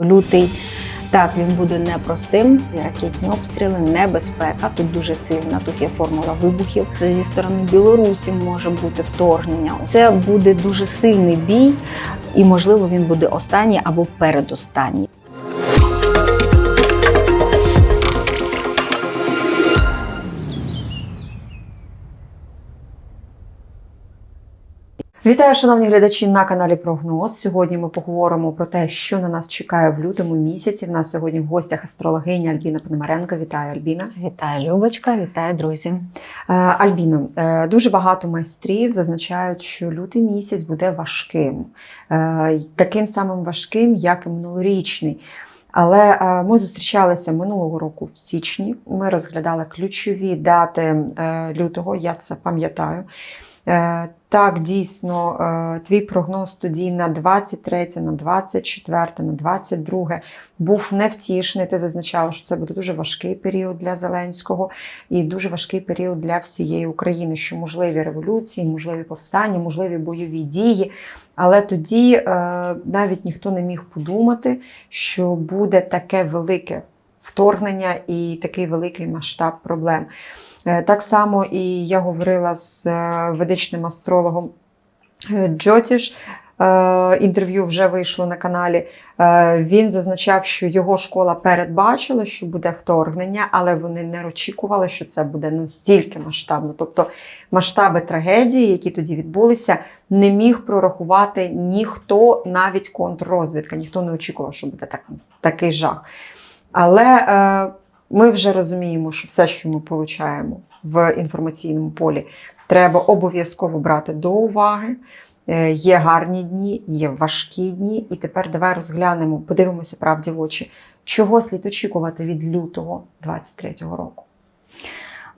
Лютий так він буде непростим. Ракетні обстріли, небезпека. Тут дуже сильна. Тут є формула вибухів. Зі сторони Білорусі може бути вторгнення. Це буде дуже сильний бій, і можливо він буде останній або передостанній. Вітаю, шановні глядачі на каналі Прогноз. Сьогодні ми поговоримо про те, що на нас чекає в лютому місяці. В нас сьогодні в гостях астрологиня Альбіна Пономаренко. Вітаю, Альбіна. Вітаю, Любочка, вітаю, друзі. Е, Альбіно, е, дуже багато майстрів зазначають, що лютий місяць буде важким, Е, таким самим важким, як і минулорічний. Але ми зустрічалися минулого року в січні. Ми розглядали ключові дати лютого. Я це пам'ятаю. Е, Так, дійсно, е, твій прогноз тоді на 23, на 24, на 22 був невтішний. Ти зазначала, що це буде дуже важкий період для Зеленського і дуже важкий період для всієї України, що можливі революції, можливі повстання, можливі бойові дії. Але тоді е, навіть ніхто не міг подумати, що буде таке велике вторгнення і такий великий масштаб проблем. Е, Так само і я говорила з е, ведичним астрологом е, Джотіш. Інтерв'ю вже вийшло на каналі. Він зазначав, що його школа передбачила, що буде вторгнення, але вони не очікували, що це буде настільки масштабно. Тобто масштаби трагедії, які тоді відбулися, не міг прорахувати ніхто, навіть контррозвідка. Ніхто не очікував, що буде так, такий жах. Але ми вже розуміємо, що все, що ми получаємо в інформаційному полі, треба обов'язково брати до уваги. Е, Є гарні дні, є важкі дні, і тепер давай розглянемо, подивимося правді в очі, чого слід очікувати від лютого 23-го року.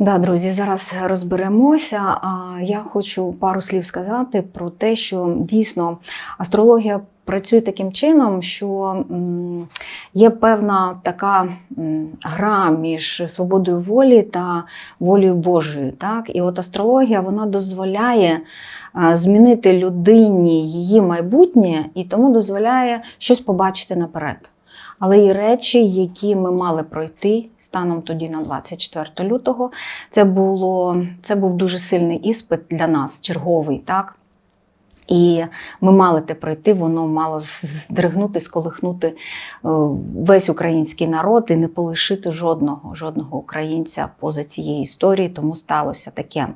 Да, друзі, зараз розберемося. Я хочу пару слів сказати про те, що дійсно астрологія працює таким чином, що є певна така гра між свободою волі та волею Божою. Так? І от астрологія вона дозволяє змінити людині її майбутнє і тому дозволяє щось побачити наперед. Але і речі, які ми мали пройти станом тоді на 24 лютого, це було це був дуже сильний іспит для нас, черговий, так. І ми мали те пройти, воно мало здригнути, сколихнути е, весь український народ і не полишити жодного, жодного українця поза цієї історії, тому сталося таке.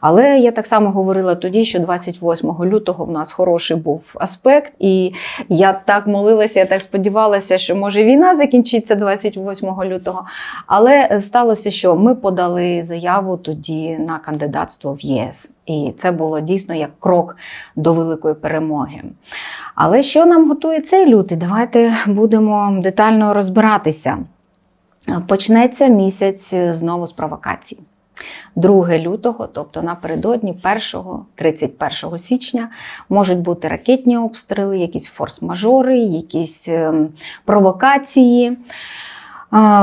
Але я так само говорила тоді, що 28 лютого в нас хороший був аспект, і я так молилася, я так сподівалася, що може війна закінчиться 28 лютого. Але сталося, що ми подали заяву тоді на кандидатство в ЄС. І це було дійсно як крок до великої перемоги. Але що нам готує цей лютий? Давайте будемо детально розбиратися. Почнеться місяць знову з провокацій. 2 лютого, тобто напередодні 1-31 січня, можуть бути ракетні обстріли, якісь форс-мажори, якісь ем, провокації.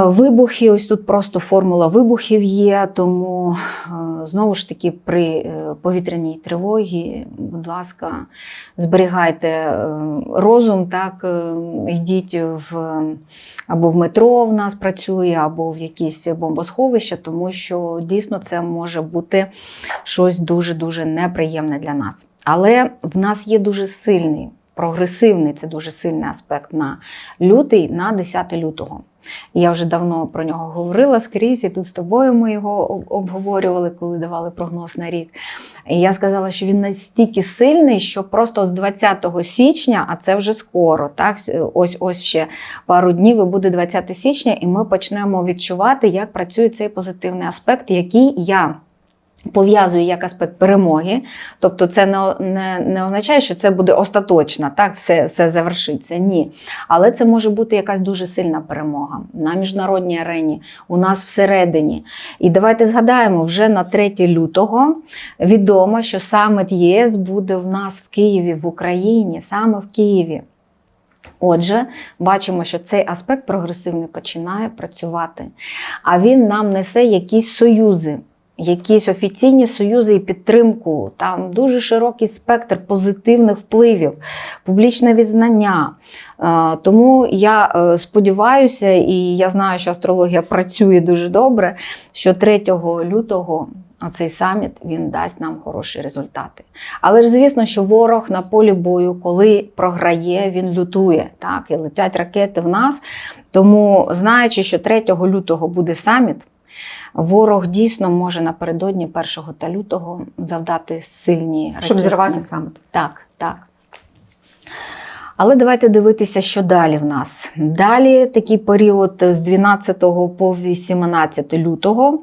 Вибухи, ось тут просто формула вибухів є, тому знову ж таки при е, повітряній тривогі, будь ласка, зберігайте е, розум, так, е, йдіть в або в метро в нас працює, або в якісь бомбосховища, тому що дійсно це може бути щось дуже-дуже неприємне для нас. Але в нас є дуже сильний, прогресивний, це дуже сильний аспект на лютий, на 10 лютого. Я вже давно про нього говорила скрізь, і тут з тобою ми його обговорювали, коли давали прогноз на рік. І я сказала, що він настільки сильний, що просто з 20 січня, а це вже скоро, так ось ось ще пару днів і буде 20 січня, і ми почнемо відчувати, як працює цей позитивний аспект, який я. Пов'язую як аспект перемоги, тобто це не, не, не означає, що це буде остаточно, так все, все завершиться. Ні. Але це може бути якась дуже сильна перемога на міжнародній арені, у нас всередині. І давайте згадаємо, вже на 3 лютого відомо, що саміт ЄС буде в нас в Києві, в Україні, саме в Києві. Отже, бачимо, що цей аспект прогресивний починає працювати. А він нам несе якісь союзи. Якісь офіційні союзи і підтримку, там дуже широкий спектр позитивних впливів, публічне відзнання. Е, Тому я е, сподіваюся, і я знаю, що астрологія працює дуже добре, що 3 лютого цей саміт він дасть нам хороші результати. Але ж звісно, що ворог на полі бою, коли програє, він лютує. Так, і летять ракети в нас. Тому, знаючи, що 3 лютого буде саміт, ворог дійсно може напередодні 1 та лютого завдати сильні Щоб зірвати саміт. так, так. Але давайте дивитися, що далі в нас. Далі такий період з 12 по 18 лютого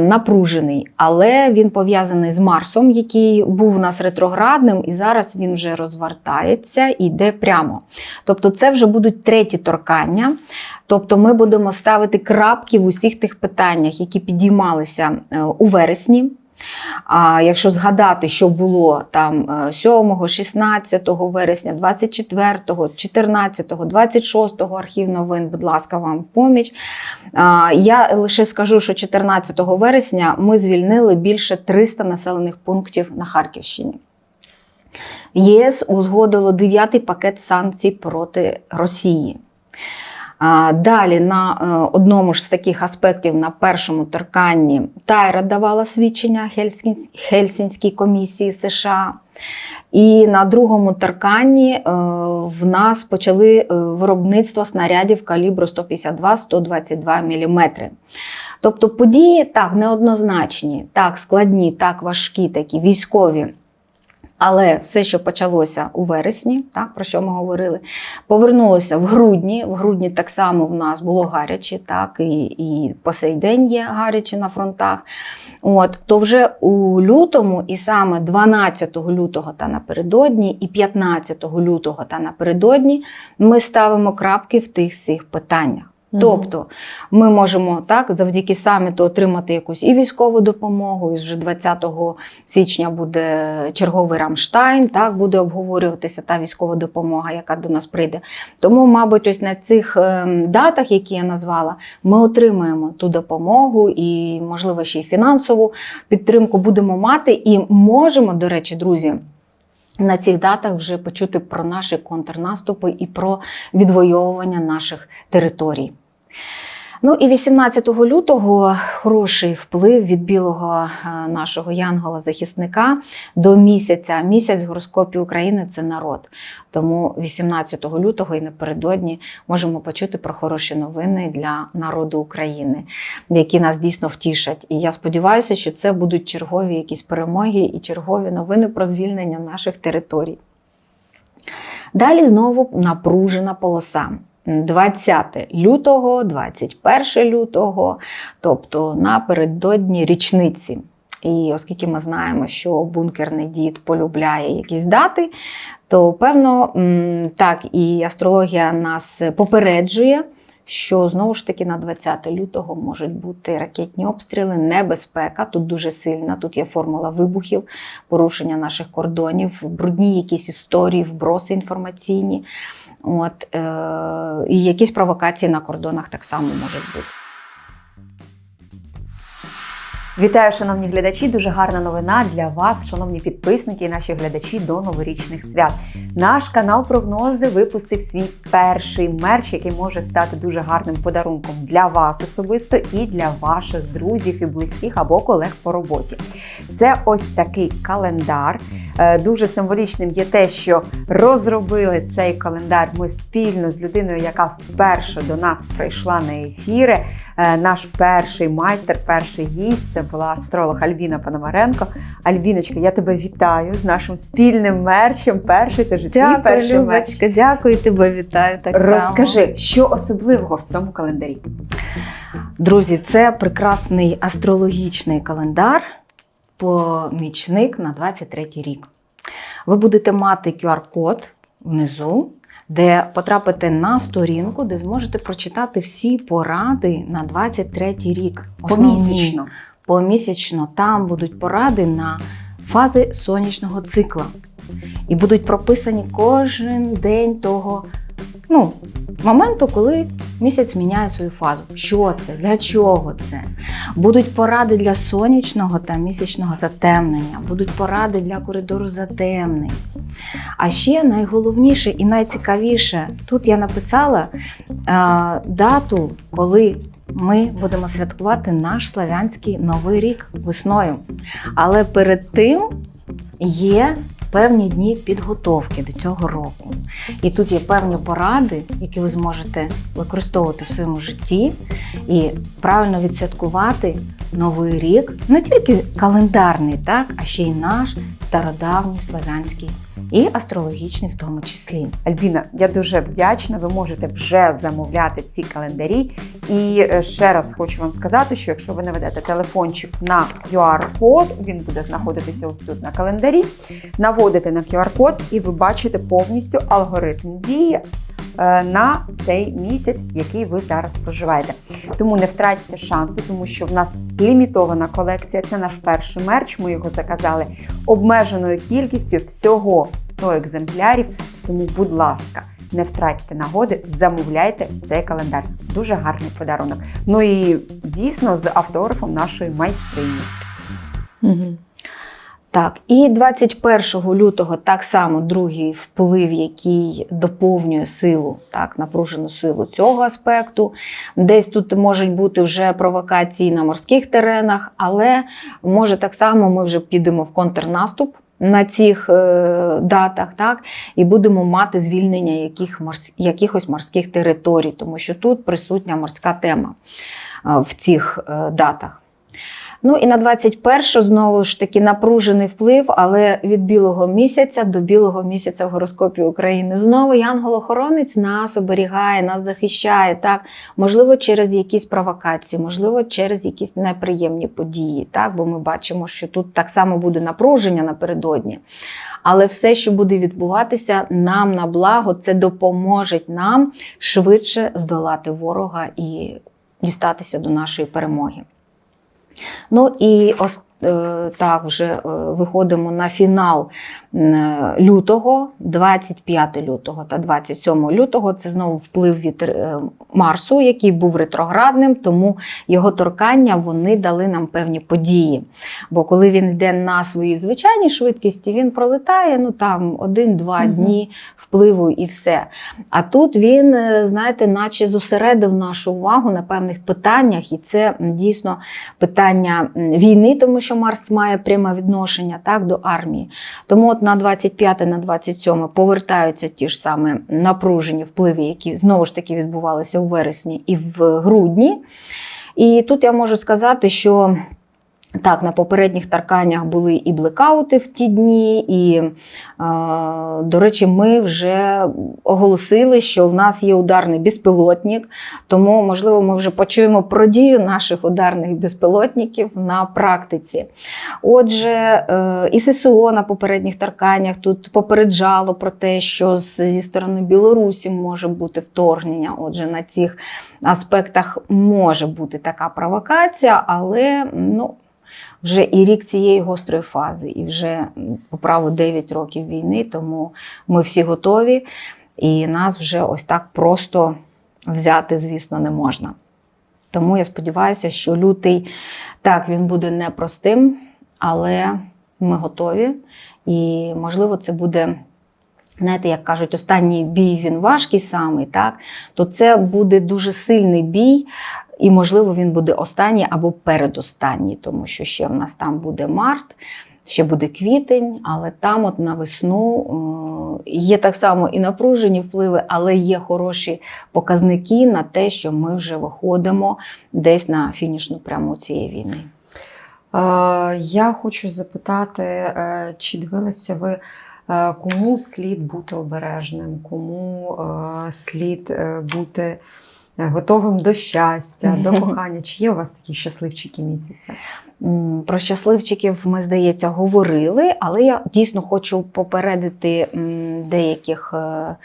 напружений, але він пов'язаний з Марсом, який був у нас ретроградним, і зараз він вже розвертається і йде прямо. Тобто, це вже будуть треті торкання. Тобто, ми будемо ставити крапки в усіх тих питаннях, які підіймалися е, у вересні. А якщо згадати, що було там е, 7, 16 вересня, 24, 14, 26 архів новин, будь ласка, вам поміч. А, Я лише скажу, що 14 вересня ми звільнили більше 300 населених пунктів на Харківщині. ЄС узгодило дев'ятий пакет санкцій проти Росії. Далі на е, одному ж з таких аспектів на першому торканні Тайра давала свідчення Хельсінсь- Хельсінській комісії США. І на другому торканні е, в нас почали е, виробництво снарядів калібру 152-122 мм. Тобто події так неоднозначні, так складні, так важкі, такі військові. Але все, що почалося у вересні, так про що ми говорили, повернулося в грудні. В грудні так само в нас було гаряче, так і, і по сей день є гаряче на фронтах. От то вже у лютому, і саме 12 лютого та напередодні, і 15 лютого та напередодні ми ставимо крапки в тих всіх питаннях. Тобто ми можемо так завдяки саміту отримати якусь і військову допомогу. І вже 20 січня буде черговий Рамштайн, так буде обговорюватися та військова допомога, яка до нас прийде. Тому, мабуть, ось на цих ем, датах, які я назвала, ми отримаємо ту допомогу і, можливо, ще й фінансову підтримку будемо мати. І можемо, до речі, друзі. На цих датах вже почути про наші контрнаступи і про відвоювання наших територій. Ну і 18 лютого хороший вплив від білого е, нашого янгола-захисника до місяця. Місяць в гороскопі України це народ. Тому 18 лютого і напередодні можемо почути про хороші новини для народу України, які нас дійсно втішать. І я сподіваюся, що це будуть чергові якісь перемоги і чергові новини про звільнення наших територій. Далі знову напружена полоса. 20 лютого, 21 лютого, тобто напередодні річниці. І оскільки ми знаємо, що бункерний дід полюбляє якісь дати, то певно так і астрологія нас попереджує, що знову ж таки на 20 лютого можуть бути ракетні обстріли, небезпека. Тут дуже сильна. Тут є формула вибухів, порушення наших кордонів, брудні якісь історії, вброси інформаційні. От, е, і якісь провокації на кордонах так само можуть бути. Вітаю, шановні глядачі! Дуже гарна новина для вас, шановні підписники і наші глядачі до новорічних свят. Наш канал прогнози випустив свій перший мерч, який може стати дуже гарним подарунком для вас особисто і для ваших друзів і близьких або колег по роботі. Це ось такий календар. Е, Дуже символічним є те, що розробили цей календар ми спільно з людиною, яка вперше до нас прийшла на ефіри. Е, Наш перший майстер, перший гість це була астролог Альбіна Пономаренко. Альбіночка, я тебе вітаю з нашим спільним мерчем. Перший це ж твій Дякую, перший мерч. Дякую тебе, вітаю так само. Розкажи, що особливого в цьому календарі? Друзі, це прекрасний астрологічний календар, помічник на 23 рік. Ви будете мати QR-код внизу, де потрапите на сторінку, де зможете прочитати всі поради на 23 рік. Основні. Помісячно. Помісячно там будуть поради на фази сонячного цикла. І будуть прописані кожен день того ну, моменту, коли Місяць міняє свою фазу. Що це? Для чого це? Будуть поради для сонячного та місячного затемнення, будуть поради для коридору затемнень. А ще найголовніше і найцікавіше, тут я написала е, дату, коли ми будемо святкувати наш славянський новий рік весною. Але перед тим є певні дні підготовки до цього року. І тут є певні поради, які ви зможете використовувати в своєму житті і правильно відсвяткувати новий рік, не тільки календарний, так, а ще й наш стародавній славянський і астрологічний в тому числі. Альбіна, я дуже вдячна. Ви можете вже замовляти ці календарі. І е, ще раз хочу вам сказати, що якщо ви наведете телефончик на QR-код, він буде знаходитися ось тут на календарі. Наводите на QR-код, і ви бачите повністю алгоритм дії на цей місяць, який ви зараз проживаєте. Тому не втратьте шансу, тому що в нас лімітована колекція. Це наш перший мерч. Ми його заказали обмеженою кількістю всього 100 екземплярів. Тому, будь ласка, не втратьте нагоди, замовляйте цей календар. Дуже гарний подарунок. Ну і дійсно з автографом нашої майстрині. Так, і 21 лютого так само другий вплив, який доповнює силу, так, напружену силу цього аспекту. Десь тут можуть бути вже провокації на морських теренах, але може так само ми вже підемо в контрнаступ. На цих е, датах, так, і будемо мати звільнення яких морс- якихось морських територій, тому що тут присутня морська тема е, в цих е, датах. Ну і на 21 знову ж таки напружений вплив, але від білого місяця до білого місяця в гороскопі України знову янгол-охоронець нас оберігає, нас захищає. Так, можливо, через якісь провокації, можливо, через якісь неприємні події. Так, бо ми бачимо, що тут так само буде напруження напередодні. Але все, що буде відбуватися, нам на благо, це допоможе нам швидше здолати ворога і дістатися до нашої перемоги. Ну і ос, е, так, вже е, виходимо на фінал лютого, 25 лютого та 27 лютого. Це знову вплив від е, Марсу, який був ретроградним, тому його торкання вони дали нам певні події. Бо коли він йде на своїй звичайній швидкості, він пролетає ну там один-два Мгм. дні впливу і все. А тут він, е, знаєте, наче зосередив нашу увагу на певних питаннях, і це дійсно питання війни, тому що Марс має пряме відношення так, до армії. Тому от на 25 на 27 повертаються ті ж саме напружені впливи, які знову ж таки відбувалися у вересні і в грудні. І тут я можу сказати, що. Так, на попередніх тарканнях були і блекаути в ті дні, і, е, до речі, ми вже оголосили, що в нас є ударний безпілотник, тому, можливо, ми вже почуємо про дію наших ударних безпілотників на практиці. Отже, е, і ССО на попередніх тарканнях тут попереджало про те, що зі сторони Білорусі може бути вторгнення. Отже, на цих аспектах може бути така провокація, але ну. Вже і рік цієї гострої фази, і вже по праву 9 років війни, тому ми всі готові, і нас вже ось так просто взяти, звісно, не можна. Тому я сподіваюся, що лютий так він буде непростим, але ми готові. І, можливо, це буде, знаєте, як кажуть, останній бій він важкий самий, так? то це буде дуже сильний бій, і, можливо, він буде останній або передостанній, тому що ще в нас там буде март. Ще буде квітень, але там, от на весну, є так само і напружені впливи, але є хороші показники на те, що ми вже виходимо десь на фінішну пряму цієї війни. Я хочу запитати, е, чи дивилися ви, е, кому слід бути обережним, кому е, слід бути готовим до щастя, до кохання? Чи є у вас такі щасливчики місяця? Про щасливчиків ми, здається, говорили, але я дійсно хочу попередити деяких е,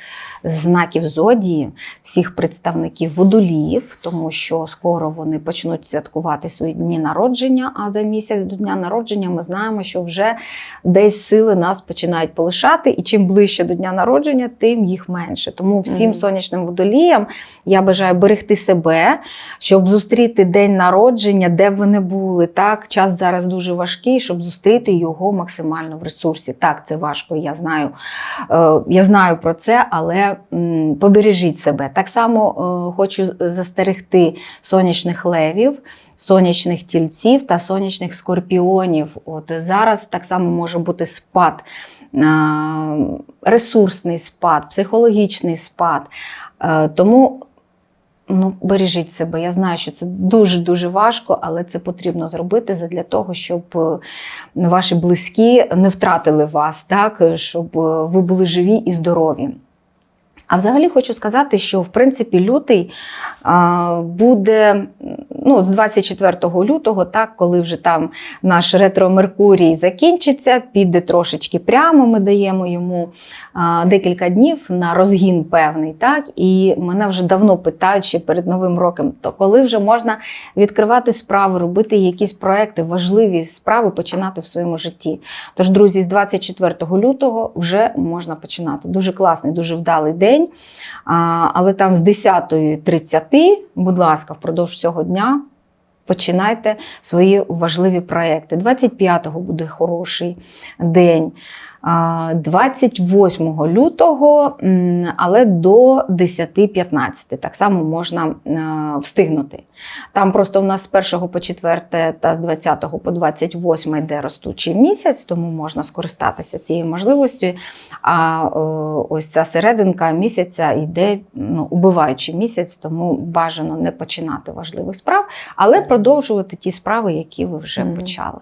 знаків зодії, всіх представників водоліїв, тому що скоро вони почнуть святкувати свої дні народження. А за місяць до дня народження ми знаємо, що вже десь сили нас починають полишати, і чим ближче до дня народження, тим їх менше. Тому всім сонячним водоліям я бажаю берегти себе, щоб зустріти день народження, де б ви не були. Так, час зараз дуже важкий, щоб зустріти його максимально в ресурсі. Так, це важко, я знаю. Е, Я знаю про це, але побережіть себе. Так само е, хочу застерегти сонячних левів. Сонячних тільців та сонячних скорпіонів. От зараз так само може бути спад, ресурсний спад, психологічний спад. Е, Тому ну, бережіть себе. Я знаю, що це дуже-дуже важко, але це потрібно зробити для того, щоб е, ваші близькі не втратили вас, так? щоб е, ви були живі і здорові. А взагалі хочу сказати, що в принципі лютий буде ну, з 24 лютого, так, коли вже там наш ретро-Меркурій закінчиться, піде трошечки прямо. Ми даємо йому а, декілька днів на розгін певний. Так, і мене вже давно питають ще перед новим роком, то коли вже можна відкривати справи, робити якісь проекти, важливі справи починати в своєму житті. Тож, друзі, з 24 лютого вже можна починати. Дуже класний, дуже вдалий день. А, але там з 10.30, будь ласка, впродовж цього дня починайте свої важливі проекти. 25-го буде хороший день. А, 28 лютого, але до 10.15 так само можна е, встигнути. Там просто в нас з 1 по 4 та з 20 по 28 йде ростучий місяць, тому можна скористатися цією можливістю. А е, ось ця серединка місяця йде ну, убиваючий місяць, тому бажано не починати важливих справ, але продовжувати ті справи, які ви вже Мгм. почали.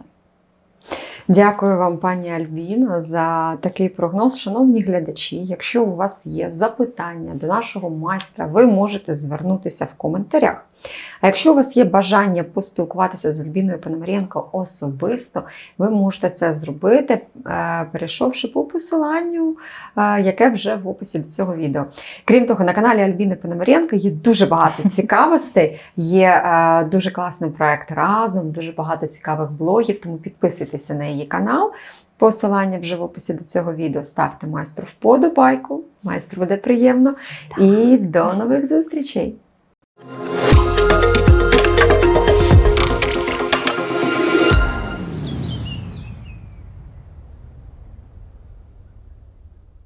Дякую вам, пані Альбіно, за такий прогноз. Шановні глядачі, якщо у вас є запитання до нашого майстра, ви можете звернутися в коментарях. А якщо у вас є бажання поспілкуватися з Альбіною Пономаренко особисто, ви можете це зробити, е, перейшовши по посиланню, е, яке вже в описі до цього відео. Крім того, на каналі Альбіни Пономаренко є дуже багато цікавостей. Є е, дуже класний проект разом, дуже багато цікавих блогів, тому підписуйтеся на її її канал. Посилання вже в описі до цього відео. Ставте майстру вподобайку. Майстру буде приємно. Так. І до нових зустрічей!